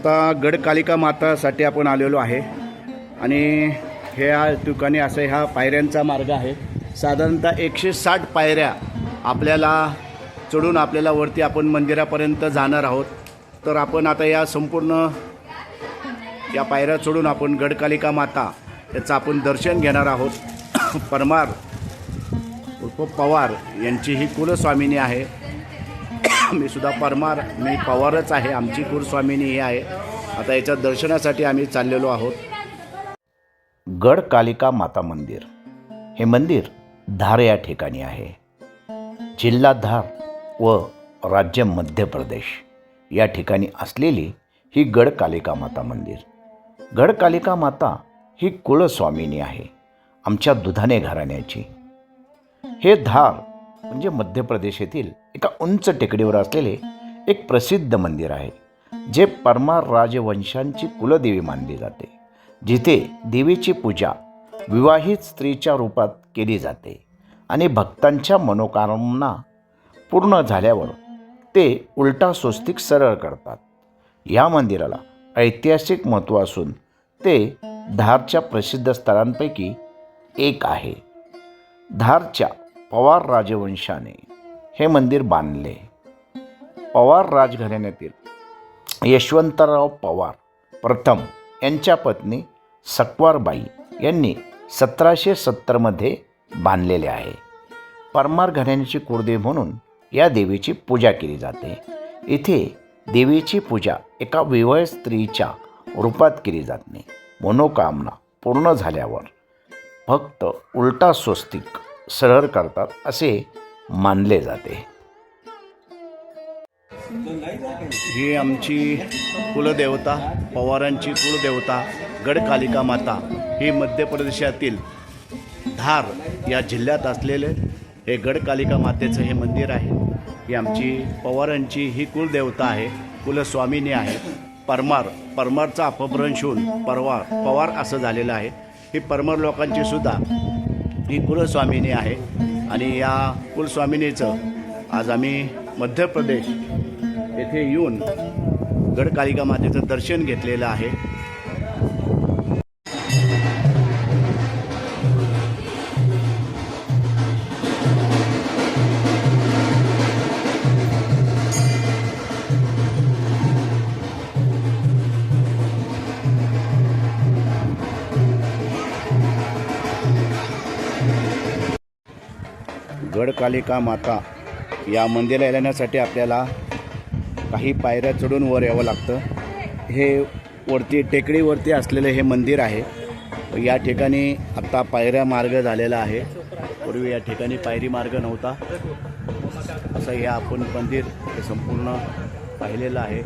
आता गडकालिका मातासाठी आपण आलेलो आहे. आणि ह्या ठिकाणी असं ह्या पायऱ्यांचा मार्ग आहे. साधारणतः एकशे साठ पायऱ्या आपल्याला चढून आपल्याला वरती आपण मंदिरापर्यंत जाणार आहोत. तर आपण आता या संपूर्ण या पायऱ्या चढून आपण गडकालिका माता याचं आपण दर्शन घेणार आहोत. परमार उर्फ पवार यांची ही कुलस्वामिनी आहे. मी सुद्धा परमार मी पवारच आहे आमची कुरस्वामिनी ही आहे. आता याच्या दर्शनासाठी आम्ही चाललेलो आहोत. गड कालिका माता मंदिर. हे मंदिर धार या ठिकाणी आहे. जिल्हा धार व राज्य मध्य प्रदेश या ठिकाणी असलेली ही गडकालिका माता मंदिर. गडकालिका माता ही कुळस्वामिनी आहे आमच्या दुधाने घराण्याची. हे धार म्हणजे मध्य प्रदेश येथील एका उंच टेकडीवर असलेले एक प्रसिद्ध मंदिर आहे जे परमार राजवंशांची कुलदेवी मानली जाते जिथे देवीची पूजा विवाहित स्त्रीच्या रूपात केली जाते आणि भक्तांच्या मनोकामना पूर्ण झाल्यावर ते उलटा स्वस्तिक सरळ करतात. या मंदिराला ऐतिहासिक महत्त्व असून ते धारच्या प्रसिद्ध स्थळांपैकी एक आहे. धारच्या पवार राजवंशाने हे मंदिर बांधले. पवार राजघराण्यातील यशवंतराव पवार प्रथम यांच्या पत्नी सकवारबाई यांनी सतराशे सत्तरमध्ये बांधलेले आहे. परमार घराण्याची कुळदेव म्हणून या देवीची पूजा केली जाते. इथे देवीची पूजा एका विवळ स्त्रीच्या रूपात केली जाते मनोकामना पूर्ण झाल्यावर फक्त उलटा स्वस्तिक सरळ करतात असे मानले जाते. ही आमची कुलदेवता पवारांची कुलदेवता गडकालिका माता ही मध्य प्रदेशातील धार या जिल्ह्यात असलेले हे गडकालिका मातेचं हे मंदिर आहे. ही आमची पवारांची ही कुलदेवता आहे कुलस्वामिनी आहे. परमार परमारचा अपभ्रंश होऊन परवार पवार असं झालेलं आहे. ही परमार लोकांची सुद्धा ही कुलस्वामिनी आहे आणि या कुलस्वामिनीचं आज आम्ही मध्य प्रदेश येथे येऊन गडकालिका मातेचं दर्शन घेतलेलं आहे. गडकालिका माता. या मंदिराला येण्यासाठी आपल्याला काही पायऱ्या चढून वर यावं लागतं. हे वरती टेकडीवरती असलेलं हे मंदिर आहे. या ठिकाणी आता पायऱ्या मार्ग झालेला आहे. पूर्वी या ठिकाणी पायरी मार्ग नव्हता. असं हे आपण मंदिर हे संपूर्ण पाहिलेलं आहे.